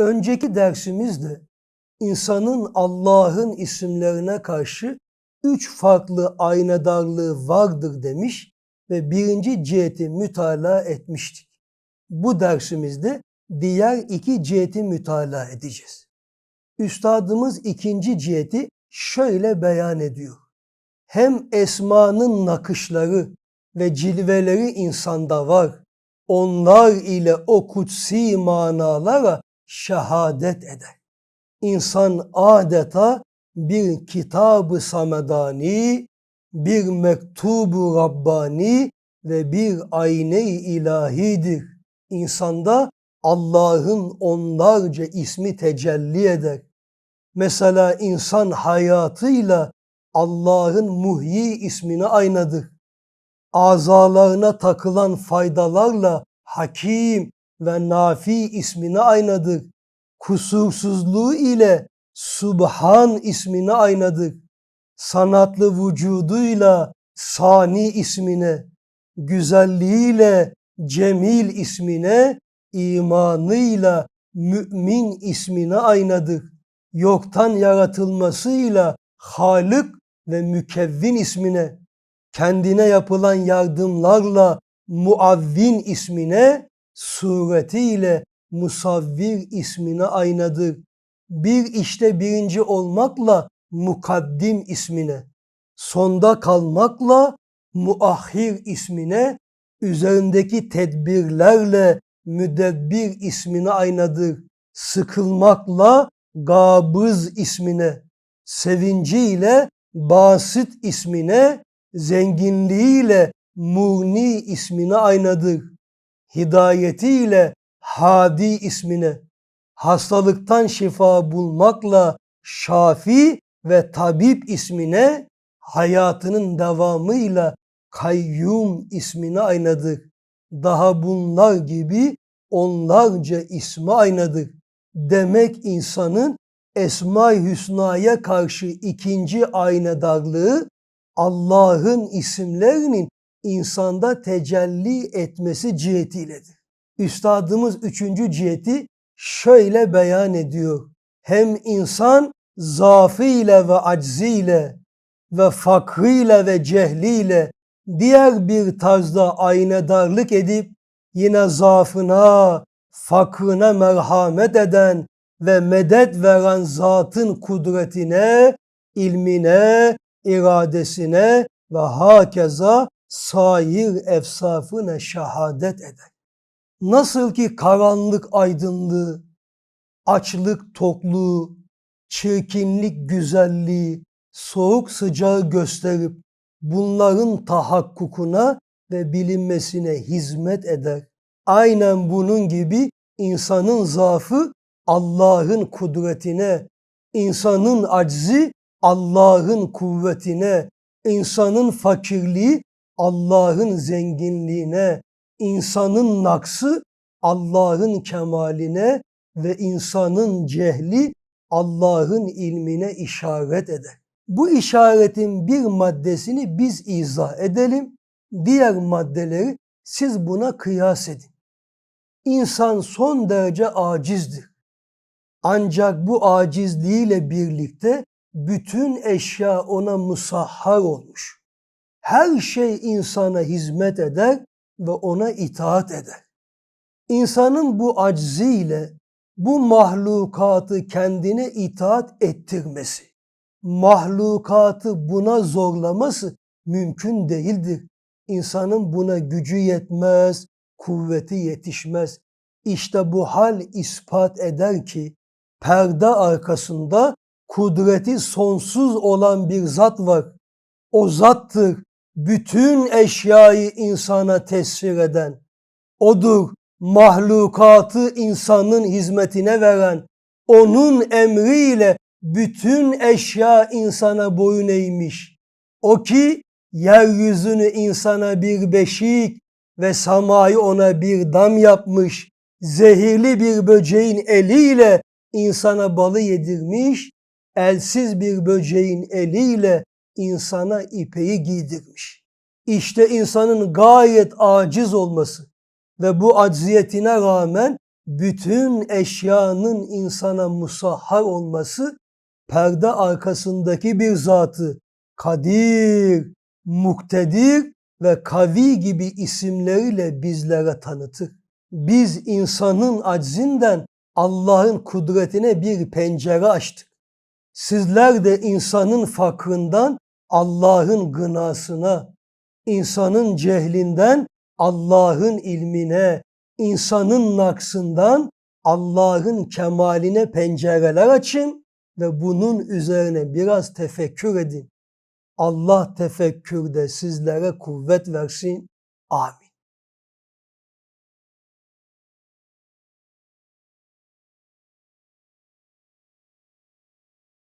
Önceki dersimizde insanın Allah'ın isimlerine karşı üç farklı aynadarlığı vardır demiş ve birinci ciheti mütalaa etmiştik. Bu dersimizde diğer iki ciheti mütalaa edeceğiz. Üstadımız ikinci ciheti şöyle beyan ediyor. Hem esmanın nakışları ve cilveleri insanda var. Onlar ile o kutsi manalara şehadet eder. İnsan adeta bir kitabı samedani, bir mektubu Rabbani ve bir ayne-i ilahidir. İnsanda Allah'ın onlarca ismi tecelli eder. Mesela insan hayatıyla Allah'ın muhyi ismini aynadır. Azalarına takılan faydalarla Hakim ve Nafi ismini aynadır. Kusursuzluğu ile Subhan ismini aynadır. Sanatlı vücuduyla Sani ismine, güzelliğiyle Cemil ismine, imanıyla Mümin ismine aynadır. Yoktan yaratılmasıyla Halık ve Mükevvin ismine, kendine yapılan yardımlarla Muavvin ismine, suretiyle Musavvir ismine aynadır. Bir işte birinci olmakla Mukaddim ismine, sonda kalmakla Muahhir ismine, üzerindeki tedbirlerle Müdebbir ismine aynadır. Sıkılmakla Gabız ismine, sevinciyle Basit ismine, zenginliğiyle Murni ismine aynadır. Hidayetiyle Hadi ismine, hastalıktan şifa bulmakla Şafi ve Tabip ismine, hayatının devamıyla Kayyum ismine aynadır. Daha bunlar gibi onlarca ismi aynadır. Demek insanın Esma-i Hüsna'ya karşı ikinci aynadarlığı Allah'ın isimlerinin insanda tecelli etmesi cihetiyledir. Üstadımız üçüncü ciheti şöyle beyan ediyor. Hem insan zaafıyla ve acziyle ve fakrıyla ve cehliyle diğer bir tarzda aynadarlık edip yine zaafına, fakrına merhamet eden ve medet veren zatın kudretine, ilmine, iradesine ve hakeza sair efsafına şehadet eder. Nasıl ki karanlık aydınlığı, açlık tokluğu, çirkinlik güzelliği, soğuk sıcağı gösterip bunların tahakkukuna ve bilinmesine hizmet eder. Aynen bunun gibi insanın zaafı Allah'ın kudretine, insanın aczi Allah'ın kuvvetine, insanın fakirliği Allah'ın zenginliğine, insanın naksı Allah'ın kemaline ve insanın cehli Allah'ın ilmine işaret eder. Bu işaretin bir maddesini biz izah edelim, diğer maddeleri siz buna kıyas edin. İnsan son derece acizdir. Ancak bu acizliğiyle birlikte bütün eşya ona musahhar olmuş. Her şey insana hizmet eder ve ona itaat eder. İnsanın bu acziyle bu mahlukatı kendine itaat ettirmesi, mahlukatı buna zorlaması mümkün değildir. İnsanın buna gücü yetmez, kuvveti yetişmez. İşte bu hal ispat eder ki perde arkasında kudreti sonsuz olan bir zat var. O zattır bütün eşyayı insana tesir eden. Odur mahlukatı insanın hizmetine veren. Onun emriyle bütün eşya insana boyun eğmiş. O ki yeryüzünü insana bir beşik ve samayı ona bir dam yapmış. Zehirli bir böceğin eliyle insana balı yedirmiş. Elsiz bir böceğin eliyle insana ipeyi giydirmiş. İşte insanın gayet aciz olması ve bu acziyetine rağmen bütün eşyanın insana musahhar olması perde arkasındaki bir zatı kadir, muktedir ve kavi gibi isimleriyle bizlere tanıtır. Biz insanın aczinden Allah'ın kudretine bir pencere açtık. Sizler de insanın fakrından Allah'ın gınasına, insanın cehlinden Allah'ın ilmine, insanın naksından Allah'ın kemaline pencereler açın ve bunun üzerine biraz tefekkür edin. Allah tefekkürde sizlere kuvvet versin. Amin.